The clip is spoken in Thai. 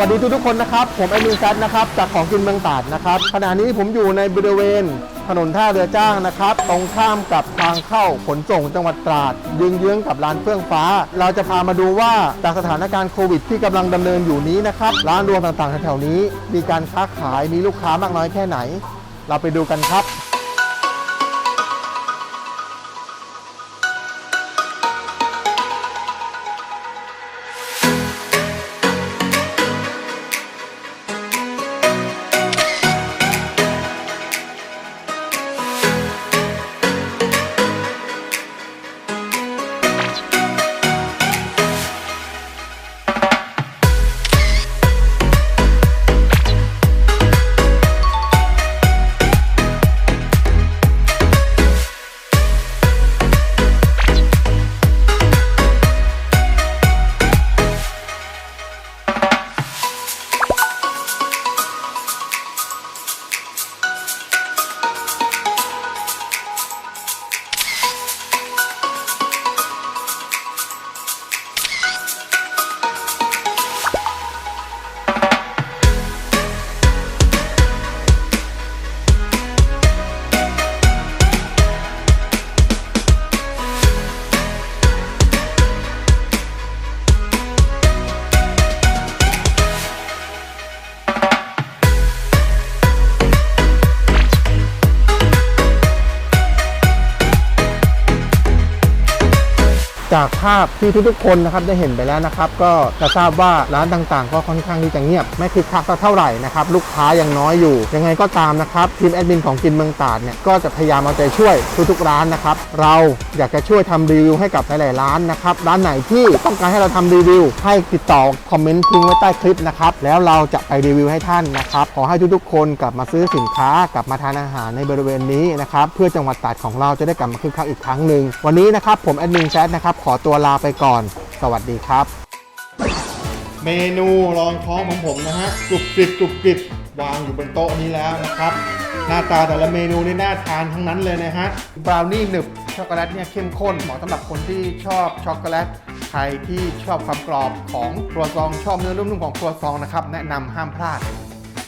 วัสดีทุกทุกๆคนนะครับ ผมแอดมินซัดนะครับจากของกินเมืองตราดนะครับขณะนี้ผมอยู่ในบริเวณถนนท่าเรือจ้างนะครับ ตรงข้ามกับทางเข้าขนส่งจังหวัดตราดยืงเยื้องกับร้านเฟื่องฟ้า เราจะพามาดูว่าจากสถานการณ์โควิด ที่กำลังดำเนินอยู่นี้นะครับ ร้านรวมต่างๆแถวๆนี้ มีการค้าขายมีลูกค้ามากน้อยแค่ไหน เราไปดูกันครับ จากภาพที่ทุกๆคนนะครับได้เห็นไปแล้วนะครับ ก็จะทราบว่าร้านต่างๆ ก็ค่อนข้างที่จะเงียบ ไม่คึกคักเท่าไหร่นะครับ ลูกค้ายังน้อยอยู่ ยังไงก็ตามนะครับทีมแอดมินของกินเมืองตาดเนี่ยก็จะพยายามเอาใจช่วยทุกๆร้านนะครับเราอยากจะช่วยทำรีวิวให้กับหลายๆร้านนะครับร้านไหนที่ต้องการให้เราทำรีวิว ให้ติดต่อคอมเมนต์ทิ้งไว้ใต้คลิปนะครับแล้วเราจะไปรีวิวให้ท่านนะครับขอให้ทุกๆคนกลับมาซื้อสินค้ากลับมาทานอาหารในบริเวณนี้นะครับเพื่อจังหวัดตาดของเราจะได้กลับมาคึกคักอีกครั้งหนึ่งวันนี้นะครับผมแอดมินแชทนะครับขอตัวลาไปก่อน สวัสดีครับ เมนูรองท้องของผมนะฮะกรุบกริบกรุบกริบวางอยู่บนโต๊ะนี้แล้วนะครับ หน้าตาแต่ละเมนูนี่น่าทานทั้งนั้นเลยนะฮะบราวนี่หนึบช็อกโกแลตเนี่ยเข้มข้นเหมาะสำหรับคนที่ชอบช็อกโกแลตใครที่ชอบความกรอบของครัวซองชอบเนื้อนุ่มๆของครัวซองนะครับแนะนำห้ามพลาด